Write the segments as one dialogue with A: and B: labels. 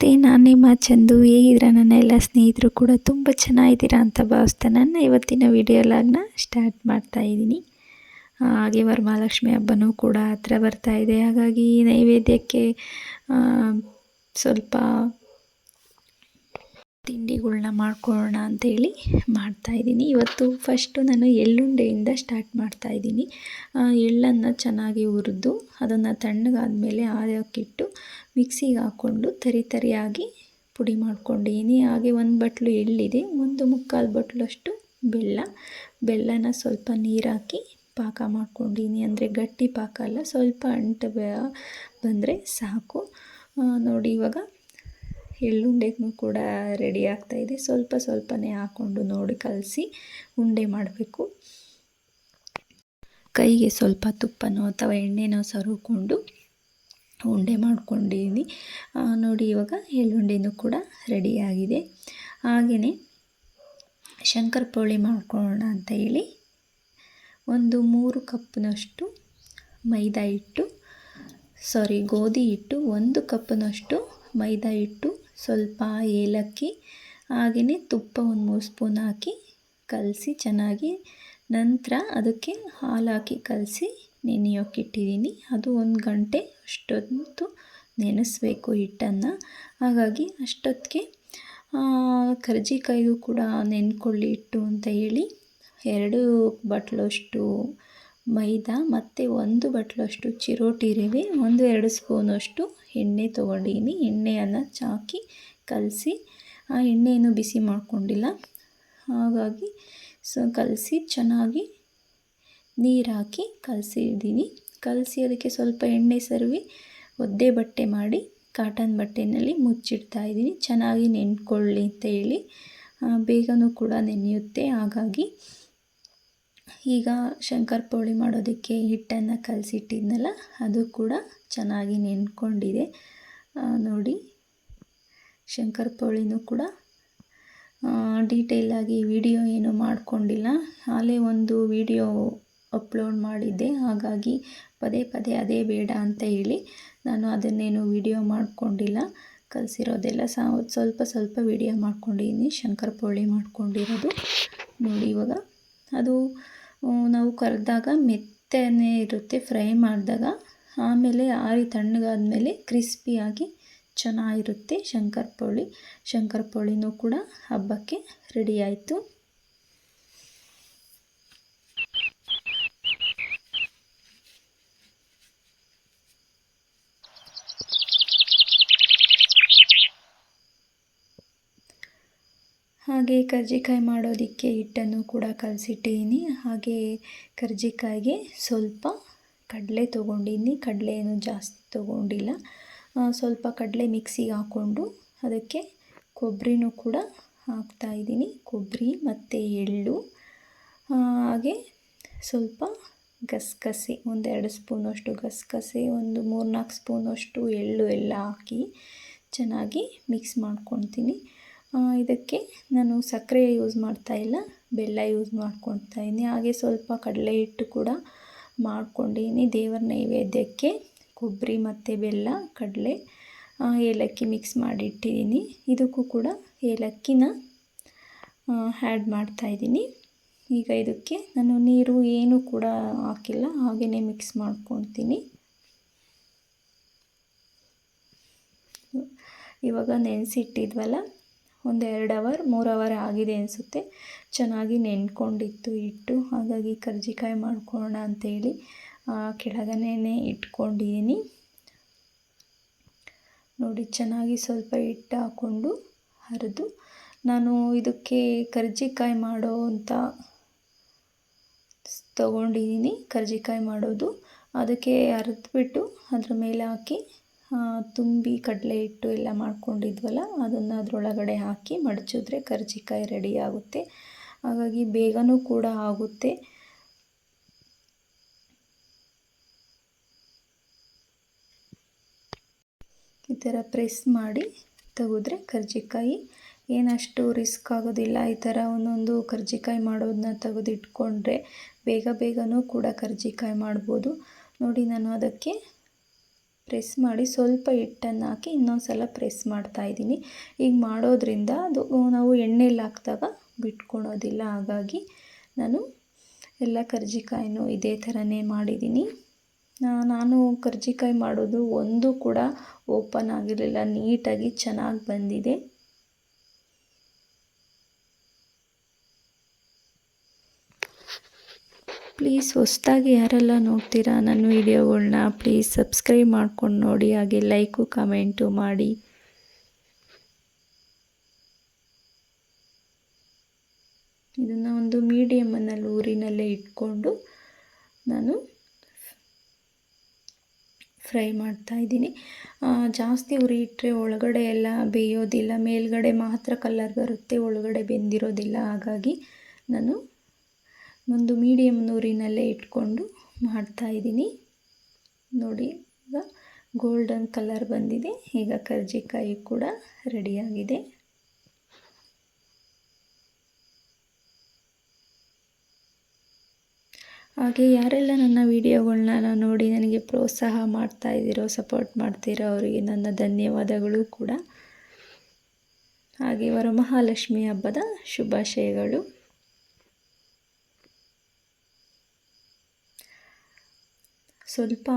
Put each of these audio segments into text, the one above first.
A: ನಮಸ್ತೆ, ನಾನು ನಿಮ್ಮ ಚಂದು. ಹೇಗಿದ್ದೀರಾ? ನನ್ನ ಎಲ್ಲ ಸ್ನೇಹಿತರು ಕೂಡ ತುಂಬ ಚೆನ್ನಾಗಿದ್ದೀರಾ ಅಂತ ಭಾವಿಸ್ತಾ ನನ್ನ ಇವತ್ತಿನ ವಿಡಿಯೋ ಲಾಗ್ನ ಸ್ಟಾರ್ಟ್ ಮಾಡ್ತಾ ಇದ್ದೀನಿ. ಹಾಗೆ ವರಮಹಾಲಕ್ಷ್ಮಿ ಹಬ್ಬನೂ ಕೂಡ ಹತ್ರ ಬರ್ತಾ ಇದೆ. ಹಾಗಾಗಿ ನೈವೇದ್ಯಕ್ಕೆ ಸ್ವಲ್ಪ ತಿಂಡಿಗಳ್ನ ಮಾಡ್ಕೊಳ್ಳೋಣ ಅಂಥೇಳಿ ಮಾಡ್ತಾಯಿದ್ದೀನಿ ಇವತ್ತು ಫಸ್ಟು ನಾನು ಎಳ್ಳುಂಡೆಯಿಂದ ಸ್ಟಾರ್ಟ್ ಮಾಡ್ತಾಯಿದ್ದೀನಿ ಎಳ್ಳನ್ನು ಚೆನ್ನಾಗಿ ಹುರಿದು ಅದನ್ನು ತಣ್ಣಗಾದ್ಮೇಲೆ ಆರೋಕ್ಕಿಟ್ಟು ಮಿಕ್ಸಿಗೆ ಹಾಕ್ಕೊಂಡು ತರಿ ತರಿಯಾಗಿ ಪುಡಿ ಮಾಡ್ಕೊಂಡಿದ್ದೀನಿ ಹಾಗೆ ಒಂದು ಬಟ್ಲು ಎಳ್ಳಿದೆ. ಒಂದು ಮುಕ್ಕಾಲು ಬಟ್ಲಷ್ಟು ಬೆಲ್ಲ. ಬೆಲ್ಲನ ಸ್ವಲ್ಪ ನೀರಾಕಿ ಪಾಕ ಮಾಡ್ಕೊಂಡಿದ್ದೀನಿ ಅಂದರೆ ಗಟ್ಟಿ ಪಾಕ ಅಲ್ಲ, ಸ್ವಲ್ಪ ಅಂಟು ಬಂದರೆ ಸಾಕು. ನೋಡಿ ಇವಾಗ ಎಳ್ಳುಂಡೆಗೂ ಕೂಡ ರೆಡಿ ಆಗ್ತಾಯಿದೆ ಸ್ವಲ್ಪ ಸ್ವಲ್ಪನೇ ಹಾಕ್ಕೊಂಡು ನೋಡಿ ಕಲಸಿ ಉಂಡೆ ಮಾಡಬೇಕು. ಕೈಗೆ ಸ್ವಲ್ಪ ತುಪ್ಪನೋ ಅಥವಾ ಎಣ್ಣೆನೋ ಸರುಕೊಂಡು ಉಂಡೆ ಮಾಡ್ಕೊಂಡಿದ್ದೀನಿ. ನೋಡಿ ಇವಾಗ ಎಳ್ಳುಂಡೆನೂ ಕೂಡ ರೆಡಿಯಾಗಿದೆ ಹಾಗೆಯೇ ಶಂಕರಪೋಳಿ ಮಾಡ್ಕೊಳ್ಳೋಣ ಅಂತ ಹೇಳಿ ಒಂದು ಮೂರು ಕಪ್ನಷ್ಟು ಮೈದಾ ಹಿಟ್ಟು ಸಾರಿ ಗೋಧಿ ಹಿಟ್ಟು, ಒಂದು ಕಪ್ನಷ್ಟು ಮೈದಾ ಹಿಟ್ಟು ಸ್ವಲ್ಪ ಏಲಕ್ಕಿ, ಹಾಗೆಯೇ ತುಪ್ಪ ಒಂದು ಮೂರು ಸ್ಪೂನ್ ಹಾಕಿ ಕಲಸಿ ಚೆನ್ನಾಗಿ. ನಂತರ ಅದಕ್ಕೆ ಹಾಲು ಹಾಕಿ ಕಲಸಿ ನೆನೆಯೋಕ್ಕಿಟ್ಟಿದ್ದೀನಿ ಅದು ಒಂದು ಗಂಟೆ ಅಷ್ಟೊತ್ತು ನೆನೆಸ್ಬೇಕು ಹಿಟ್ಟನ್ನು. ಹಾಗಾಗಿ ಅಷ್ಟೊತ್ತಿಗೆ ಕರ್ಜಿಕಾಯಿಗೂ ಕೂಡ ನೆನ್ಕೊಳ್ಳಿ ಹಿಟ್ಟು ಅಂತ ಹೇಳಿ ಎರಡು ಬಟ್ಲಷ್ಟು ಮೈದಾ ಮತ್ತು ಒಂದು ಬಟ್ಲಷ್ಟು ಚಿರೋಟಿ ರವೆ ಒಂದು ಎರಡು ಸ್ಪೂನಷ್ಟು ಎಣ್ಣೆ ತೊಗೊಂಡಿದ್ದೀನಿ ಎಣ್ಣೆಯನ್ನು ಚಾಕಿ ಕಲಸಿ, ಆ ಎಣ್ಣೆಯನ್ನು ಬಿಸಿ ಮಾಡಿಕೊಂಡಿಲ್ಲ. ಹಾಗಾಗಿ ಸೊ ಕಲಸಿ ಚೆನ್ನಾಗಿ ನೀರಾಕಿ ಕಲಸಿದ್ದೀನಿ ಕಲಸಿ ಅದಕ್ಕೆ ಸ್ವಲ್ಪ ಎಣ್ಣೆ ಸರ್ವಿ, ಒದ್ದೆ ಬಟ್ಟೆ ಮಾಡಿ, ಕಾಟನ್ ಬಟ್ಟೆಯಲ್ಲಿ ಮುಚ್ಚಿಡ್ತಾ ಇದ್ದೀನಿ ಚೆನ್ನಾಗಿ ನೆನ್ಕೊಳ್ಳಿ ಅಂತ ಹೇಳಿ ಬೇಗನೂ ಕೂಡ ನೆನೆಯುತ್ತೆ. ಹಾಗಾಗಿ ಈಗ ಶಂಕರಪೋಳಿ ಮಾಡೋದಕ್ಕೆ ಹಿಟ್ಟನ್ನು ಕಲಸಿಟ್ಟಿದ್ನಲ್ಲ, ಅದು ಕೂಡ ಚೆನ್ನಾಗಿ ನೆನ್ಕೊಂಡಿದೆ. ನೋಡಿ ನೋಡಿ ಶಂಕರಪೋಳಿನೂ ಕೂಡ ಡೀಟೇಲಾಗಿ ವಿಡಿಯೋ ಏನು ಮಾಡಿಕೊಂಡಿಲ್ಲ. ಅಲ್ಲೇ ಒಂದು ವಿಡಿಯೋ ಅಪ್ಲೋಡ್ ಮಾಡಿದ್ದೆ. ಹಾಗಾಗಿ ಪದೇ ಪದೇ ಅದೇ ಬೇಡ ಅಂತ ಹೇಳಿ ನಾನು ಅದನ್ನೇನು ವಿಡಿಯೋ ಮಾಡಿಕೊಂಡಿಲ್ಲ. ಕಲಿಸಿರೋದೆಲ್ಲ ಸ್ವಲ್ಪ ಸ್ವಲ್ಪ ವಿಡಿಯೋ ಮಾಡ್ಕೊಂಡಿದ್ದೀನಿ ಶಂಕರಪೋಳಿ ಮಾಡ್ಕೊಂಡಿರೋದು. ನೋಡಿ ಇವಾಗ, ಅದು, ನಾವು ಕರೆದಾಗ ಮೆತ್ತನೆ ಇರುತ್ತೆ. ಫ್ರೈ ಮಾಡಿದಾಗ ಆಮೇಲೆ ಆರಿ ತಣ್ಣಗಾದ್ಮೇಲೆ ಕ್ರಿಸ್ಪಿಯಾಗಿ ಚೆನ್ನಾಗಿರುತ್ತೆ ಶಂಕರಪೋಳಿ ಶಂಕರಪೋಳಿನೂ ಕೂಡ ಹಬ್ಬಕ್ಕೆ ರೆಡಿ ಆಯಿತು. ಹಾಗೆ ಕರ್ಜಿಕಾಯಿ ಮಾಡೋದಕ್ಕೆ ಹಿಟ್ಟನ್ನು ಕೂಡ ಕಲಸಿಟ್ಟಿದ್ದೀನಿ. ಹಾಗೆ ಕರ್ಜಿಕಾಯಿಗೆ ಸ್ವಲ್ಪ ಕಡಲೆ ತೊಗೊಂಡಿದ್ದೀನಿ. ಕಡಲೆ ಏನು ಜಾಸ್ತಿ ತೊಗೊಂಡಿಲ್ಲ. ಸ್ವಲ್ಪ ಕಡಲೆ ಮಿಕ್ಸಿಗೆ ಹಾಕ್ಕೊಂಡು ಅದಕ್ಕೆ ಕೊಬ್ಬರಿನೂ ಕೂಡ ಹಾಕ್ತಾಯಿದ್ದೀನಿ ಕೊಬ್ಬರಿ ಮತ್ತು ಎಳ್ಳು. ಹಾಗೆ ಸ್ವಲ್ಪ ಗಸಗಸೆ, ಒಂದೆರಡು ಸ್ಪೂನಷ್ಟು ಗಸಗಸೆ, ಒಂದು ಮೂರು ನಾಲ್ಕು ಸ್ಪೂನಷ್ಟು ಎಳ್ಳು ಎಲ್ಲ ಹಾಕಿ ಚೆನ್ನಾಗಿ ಮಿಕ್ಸ್ ಮಾಡ್ಕೊತೀನಿ ಇದಕ್ಕೆ ನಾನು ಸಕ್ಕರೆ ಯೂಸ್ ಮಾಡ್ತಾಯಿಲ್ಲ ಬೆಲ್ಲ ಯೂಸ್ ಮಾಡ್ಕೊತಾ ಇದ್ದೀನಿ. ಹಾಗೆ ಸ್ವಲ್ಪ ಕಡಲೆ ಹಿಟ್ಟು ಕೂಡ ಮಾಡ್ಕೊಂಡಿದ್ದೀನಿ ದೇವರ ನೈವೇದ್ಯಕ್ಕೆ ಕೊಬ್ಬರಿ ಮತ್ತು ಬೆಲ್ಲ, ಕಡಲೆ ಏಲಕ್ಕಿ ಮಿಕ್ಸ್ ಮಾಡಿಟ್ಟಿದ್ದೀನಿ ಇದಕ್ಕೂ ಕೂಡ ಏಲಕ್ಕಿನ ಆ್ಯಡ್ ಮಾಡ್ತಾಯಿದ್ದೀನಿ ಈಗ ಇದಕ್ಕೆ ನಾನು ನೀರು ಏನೂ ಕೂಡ ಹಾಕಿಲ್ಲ ಹಾಗೆಯೇ ಮಿಕ್ಸ್ ಮಾಡ್ಕೊತೀನಿ. ಇವಾಗ ನೆನೆಸಿಟ್ಟಿದ್ವಲ್ಲ ಒಂದು ಎರಡು ಅವರ್, ಮೂರು ಅವರ್ ಆಗಿದೆ ಅನಿಸುತ್ತೆ. ಚೆನ್ನಾಗಿ ನೆನ್ಕೊಂಡಿತ್ತು ಹಿಟ್ಟು. ಹಾಗಾಗಿ ಕರ್ಜಿಕಾಯಿ ಮಾಡ್ಕೊಳ್ಳೋಣ ಅಂತೇಳಿ ಕೆಳಗನೇ ಇಟ್ಕೊಂಡಿದ್ದೀನಿ. ನೋಡಿ, ಚೆನ್ನಾಗಿ ಸ್ವಲ್ಪ ಹಿಟ್ಟು ಹಾಕ್ಕೊಂಡು ಹರಿದು, ನಾನು ಇದಕ್ಕೆ ಕರ್ಜಿಕಾಯಿ ಮಾಡೋ ಅಂತ ತೊಗೊಂಡಿದ್ದೀನಿ. ಕರ್ಜಿಕಾಯಿ ಮಾಡೋದು. ಅದಕ್ಕೆ ಹರಿದ್ಬಿಟ್ಟು ಅದ್ರ ಮೇಲೆ ಹಾಕಿ ತುಂಬಿ ಕಡಲೆ ಹಿಟ್ಟು ಎಲ್ಲ ಮಾಡ್ಕೊಂಡಿದ್ವಲ್ಲ, ಅದನ್ನು ಅದರೊಳಗಡೆ ಹಾಕಿ ಮಡಚಿದ್ರೆ ಕರ್ಜಿಕಾಯಿ ರೆಡಿ ಆಗುತ್ತೆ. ಹಾಗಾಗಿ ಬೇಗನೂ ಕೂಡ ಆಗುತ್ತೆ. ಈ ಥರ ಪ್ರೆಸ್ ಮಾಡಿ ತೆಗೆದ್ರೆ ಕರ್ಜಿಕಾಯಿ, ಏನಷ್ಟು ರಿಸ್ಕ್ ಆಗೋದಿಲ್ಲ. ಈ ಥರ ಒಂದೊಂದು ಕರ್ಜಿಕಾಯಿ ಮಾಡೋದನ್ನ ತೆಗೆದಿಟ್ಕೊಂಡ್ರೆ ಬೇಗ ಬೇಗನೂ ಕೂಡ ಕರ್ಜಿಕಾಯಿ ಮಾಡ್ಬೋದು. ನೋಡಿ ನಾನು ಅದಕ್ಕೆ ಪ್ರೆಸ್ ಮಾಡಿ ಸ್ವಲ್ಪ ಹಿಟ್ಟನ್ನು ಹಾಕಿ ಇನ್ನೊಂದು ಸಲ ಪ್ರೆಸ್ ಮಾಡ್ತಾಯಿದ್ದೀನಿ ಈಗ ಮಾಡೋದ್ರಿಂದ ಅದು ನಾವು ಎಣ್ಣೆಲಿ ಹಾಕಿದಾಗ ಬಿಟ್ಕೊಳೋದಿಲ್ಲ. ಹಾಗಾಗಿ ನಾನು ಎಲ್ಲ ಕರ್ಜಿಕಾಯಿನೂ ಇದೇ ಥರನೇ ಮಾಡಿದ್ದೀನಿ. ನಾನು ಕರ್ಜಿಕಾಯಿ ಮಾಡೋದು ಒಂದು ಕೂಡ ಓಪನ್ ಆಗಿರಲಿಲ್ಲ. ನೀಟಾಗಿ ಚೆನ್ನಾಗಿ ಬಂದಿದೆ. ಪ್ಲೀಸ್ ಹೊಸ್ದಾಗಿ ಯಾರೆಲ್ಲ ನೋಡ್ತೀರಾ ನನ್ನ ವೀಡಿಯೋಗಳನ್ನ ಪ್ಲೀಸ್ ಸಬ್ಸ್ಕ್ರೈಬ್ ಮಾಡ್ಕೊಂಡು ನೋಡಿ, ಹಾಗೆ ಲೈಕು ಕಮೆಂಟು ಮಾಡಿ. ಇದನ್ನು ಒಂದು ಮೀಡಿಯಮ್ಮನಲ್ಲಿ ಊರಿನಲ್ಲೇ ಇಟ್ಕೊಂಡು ನಾನು ಫ್ರೈ ಮಾಡ್ತಾ ಇದ್ದೀನಿ. ಜಾಸ್ತಿ ಉರಿ ಇಟ್ಟರೆ ಒಳಗಡೆ ಎಲ್ಲ ಬೇಯೋದಿಲ್ಲ, ಮೇಲ್ಗಡೆ ಮಾತ್ರ ಕಲ್ಲರ್ ಬರುತ್ತೆ, ಒಳಗಡೆ ಬೆಂದಿರೋದಿಲ್ಲ. ಹಾಗಾಗಿ ನಾನು ಒಂದು ಮೀಡಿಯಮ್ ನೂರಿನಲ್ಲೇ ಇಟ್ಕೊಂಡು ಮಾಡ್ತಾಯಿದ್ದೀನಿ ನೋಡಿ, ಈಗ ಗೋಲ್ಡನ್ ಕಲರ್ ಬಂದಿದೆ. ಈಗ ಕರ್ಜಿಕಾಯಿ ಕೂಡ ರೆಡಿಯಾಗಿದೆ ಹಾಗೆ ಯಾರೆಲ್ಲ ನನ್ನ ವೀಡಿಯೋಗಳನ್ನ ನೋಡಿ ನನಗೆ ಪ್ರೋತ್ಸಾಹ ಮಾಡ್ತಾ ಇದ್ದೀರೋ ಸಪೋರ್ಟ್ ಮಾಡ್ತೀರೋ, ಅವರಿಗೆ ನನ್ನ ಧನ್ಯವಾದಗಳು ಕೂಡ. ಹಾಗೆ ವರಮಹಾಲಕ್ಷ್ಮಿ ಹಬ್ಬದ ಶುಭಾಶಯಗಳು. ಸ್ವಲ್ಪ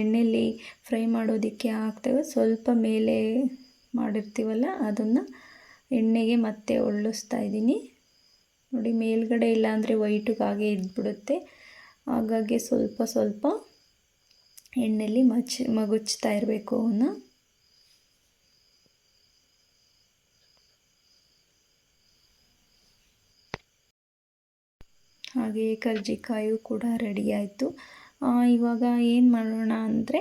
A: ಎಣ್ಣೆಯಲ್ಲಿ ಫ್ರೈ ಮಾಡೋದಕ್ಕೆ ಹಾಕ್ತೇವೆ. ಸ್ವಲ್ಪ ಮೇಲೆ ಮಾಡಿರ್ತೀವಲ್ಲ, ಅದನ್ನು ಎಣ್ಣೆಗೆ ಮತ್ತೆ ಒಳ್ಳಿಸ್ತಾ ಇದ್ದೀನಿ. ನೋಡಿ, ಮೇಲ್ಗಡೆ ಇಲ್ಲಾಂದರೆ ವೈಟಿಗೆ ಇದ್ಬಿಡುತ್ತೆ. ಹಾಗಾಗಿ ಸ್ವಲ್ಪ ಸ್ವಲ್ಪ ಎಣ್ಣೆಯಲ್ಲಿ ಮಚ್, ಮಗುಚ್ತಾ ಇರಬೇಕು ಅವನ್ನ ಹಾಗೆಯೇ ಕರ್ಜಿಕಾಯು ಕೂಡ ರೆಡಿ ಆಯಿತು. ಇವಾಗ ಏನು ಮಾಡೋಣ ಅಂದರೆ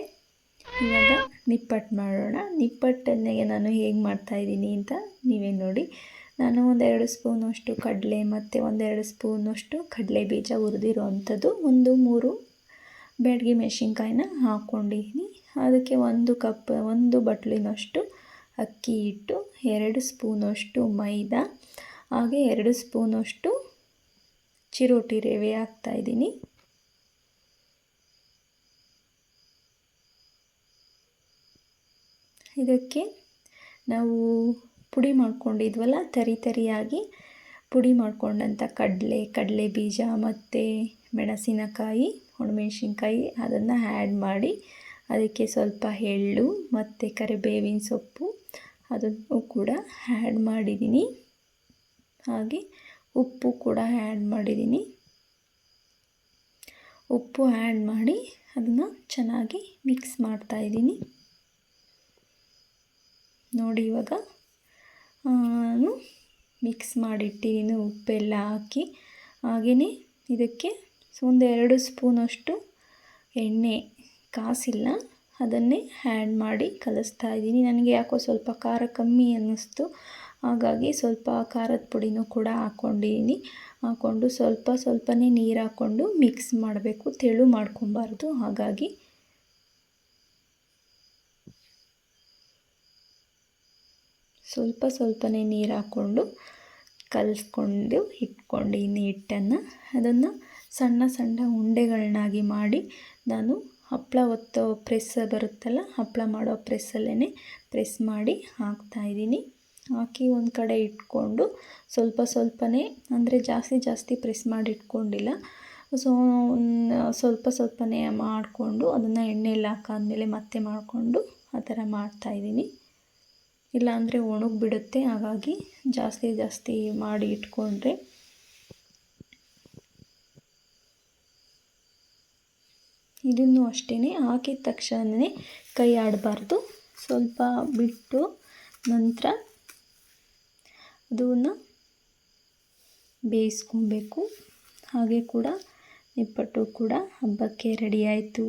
A: ಇವಾಗ ನಿಪ್ಪಟ್ಟು ಮಾಡೋಣ. ನಿಪ್ಪಟ್ಟನ್ನಿಗೆ ನಾನು ಹೇಗೆ ಮಾಡ್ತಾಯಿದ್ದೀನಿ ಅಂತ ನೀವೇ ನೋಡಿ. ನಾನು ಒಂದೆರಡು ಸ್ಪೂನಷ್ಟು ಕಡಲೆ ಮತ್ತು ಒಂದೆರಡು ಸ್ಪೂನಷ್ಟು ಕಡಲೆ ಬೀಜ ಹುರಿದಿರೋ ಅಂಥದ್ದು ಒಂದು, ಮೂರು ಬ್ಯಾಡ್ಗೆ ಮೆಣಸಿನ್ಕಾಯಿನ ಹಾಕ್ಕೊಂಡಿದ್ದೀನಿ ಅದಕ್ಕೆ ಒಂದು ಕಪ್, ಒಂದು ಬಟ್ಲಿನಷ್ಟು ಅಕ್ಕಿ ಹಿಟ್ಟು, ಎರಡು ಸ್ಪೂನಷ್ಟು ಮೈದಾ, ಹಾಗೆ ಎರಡು ಸ್ಪೂನಷ್ಟು ಚಿರೋಟಿ ರವೆ ಹಾಕ್ತಾಯಿದ್ದೀನಿ ಇದಕ್ಕೆ ನಾವು ಪುಡಿ ಮಾಡ್ಕೊಂಡಿದ್ವಲ್ಲ, ತರಿ ತರಿಯಾಗಿ ಪುಡಿ ಮಾಡ್ಕೊಂಡಂಥ ಕಡಲೆ ಕಡಲೆ ಬೀಜ ಮತ್ತು ಮೆಣಸಿನಕಾಯಿ ಒಣಮೆಣ್ಸಿನ್ಕಾಯಿ ಅದನ್ನು ಆ್ಯಡ್ ಮಾಡಿ ಅದಕ್ಕೆ ಸ್ವಲ್ಪ ಎಳ್ಳು ಮತ್ತು ಕರಿಬೇವಿನ ಸೊಪ್ಪು ಅದನ್ನು ಕೂಡ ಆ್ಯಡ್ ಮಾಡಿದ್ದೀನಿ. ಹಾಗೆ ಉಪ್ಪು ಕೂಡ ಆ್ಯಡ್ ಮಾಡಿದ್ದೀನಿ. ಉಪ್ಪು ಆ್ಯಡ್ ಮಾಡಿ ಅದನ್ನು ಚೆನ್ನಾಗಿ ಮಿಕ್ಸ್ ಮಾಡ್ತಾಯಿದ್ದೀನಿ ನೋಡಿ ಇವಾಗ ನಾನು ಮಿಕ್ಸ್ ಮಾಡಿಟ್ಟಿದ್ದೀನಿ ಉಪ್ಪೆಲ್ಲ ಹಾಕಿ. ಹಾಗೆಯೇ ಇದಕ್ಕೆ ಒಂದು ಎರಡು ಸ್ಪೂನಷ್ಟು ಎಣ್ಣೆ, ಕಾಸಿಲ್ಲ. ಅದನ್ನೇ ಆ್ಯಡ್ ಮಾಡಿ ಕಲಿಸ್ತಾ ಇದ್ದೀನಿ. ನನಗೆ ಯಾಕೋ ಸ್ವಲ್ಪ ಖಾರ ಕಮ್ಮಿ ಅನ್ನಿಸ್ತು. ಹಾಗಾಗಿ ಸ್ವಲ್ಪ ಖಾರದ ಪುಡಿನೂ ಕೂಡ ಹಾಕ್ಕೊಂಡಿದ್ದೀನಿ ಹಾಕ್ಕೊಂಡು ಸ್ವಲ್ಪ ಸ್ವಲ್ಪನೇ ನೀರು ಹಾಕ್ಕೊಂಡು ಮಿಕ್ಸ್ ಮಾಡಬೇಕು. ತೆಳು ಮಾಡ್ಕೊಬಾರ್ದು. ಹಾಗಾಗಿ ಸ್ವಲ್ಪ ಸ್ವಲ್ಪನೇ ನೀರು ಹಾಕ್ಕೊಂಡು ಕಲಿಸ್ಕೊಂಡು ಇನ್ನು ಹಿಟ್ಟನ್ನು ಅದನ್ನು ಸಣ್ಣ ಸಣ್ಣ ಉಂಡೆಗಳನ್ನಾಗಿ ಮಾಡಿ ನಾನು ಹಪ್ಪಳ ಒತ್ತೋ ಪ್ರೆಸ್ ಬರುತ್ತಲ್ಲ ಹಪ್ಪಳ ಮಾಡೋ ಪ್ರೆಸ್ಸಲ್ಲೇ ಪ್ರೆಸ್ ಮಾಡಿ ಹಾಕ್ತಾಯಿದ್ದೀನಿ ಹಾಕಿ ಒಂದು ಕಡೆ ಇಟ್ಕೊಂಡು ಸ್ವಲ್ಪ ಸ್ವಲ್ಪನೇ ಅಂದರೆ ಜಾಸ್ತಿ ಜಾಸ್ತಿ ಪ್ರೆಸ್ ಮಾಡಿ ಇಟ್ಕೊಂಡಿಲ್ಲ. ಸೊ ಸ್ವಲ್ಪ ಸ್ವಲ್ಪನೇ ಮಾಡಿಕೊಂಡು ಅದನ್ನು ಎಣ್ಣೆಯಲ್ಲಿ ಹಾಕಾದ್ಮೇಲೆ ಮತ್ತೆ ಮಾಡಿಕೊಂಡು ಆ ಥರ ಮಾಡ್ತಾಯಿದ್ದೀನಿ ಇಲ್ಲಾಂದರೆ ಬಿಡುತ್ತೆ ಹಾಗಾಗಿ ಜಾಸ್ತಿ ಜಾಸ್ತಿ ಮಾಡಿ ಇಟ್ಕೊಂಡ್ರೆ ಇದನ್ನು ಅಷ್ಟೇ ಹಾಕಿದ ತಕ್ಷಣವೇ ಕೈ ಆಡಬಾರ್ದು. ಸ್ವಲ್ಪ ಬಿಟ್ಟು ನಂತರ ಅದನ್ನು ಬೇಯಿಸ್ಕೊಬೇಕು. ಹಾಗೆ ಕೂಡ ನಿಪ್ಪಟ್ಟು ಕೂಡ ಹಬ್ಬಕ್ಕೆ ರೆಡಿ ಆಯಿತು.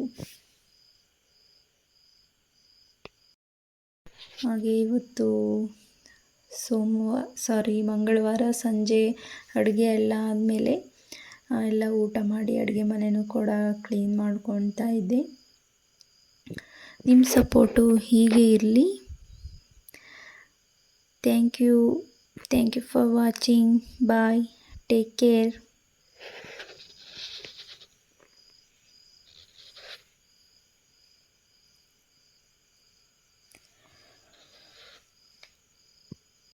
A: ಹಾಗೆ ಇವತ್ತು ಸೋಮವಾರ ಸಾರಿ ಮಂಗಳವಾರ ಸಂಜೆ ಅಡುಗೆ ಎಲ್ಲ ಆದಮೇಲೆ ಎಲ್ಲ ಊಟ ಮಾಡಿ ಅಡುಗೆ ಮನೆಯೂ ಕೂಡ ಕ್ಲೀನ್ ಮಾಡ್ಕೊತಾ ಇದ್ದೆ. ನಿಮ್ಮ ಸಪೋರ್ಟು ಹೀಗೆ ಇರಲಿ. Thank you thank you for watching bye take care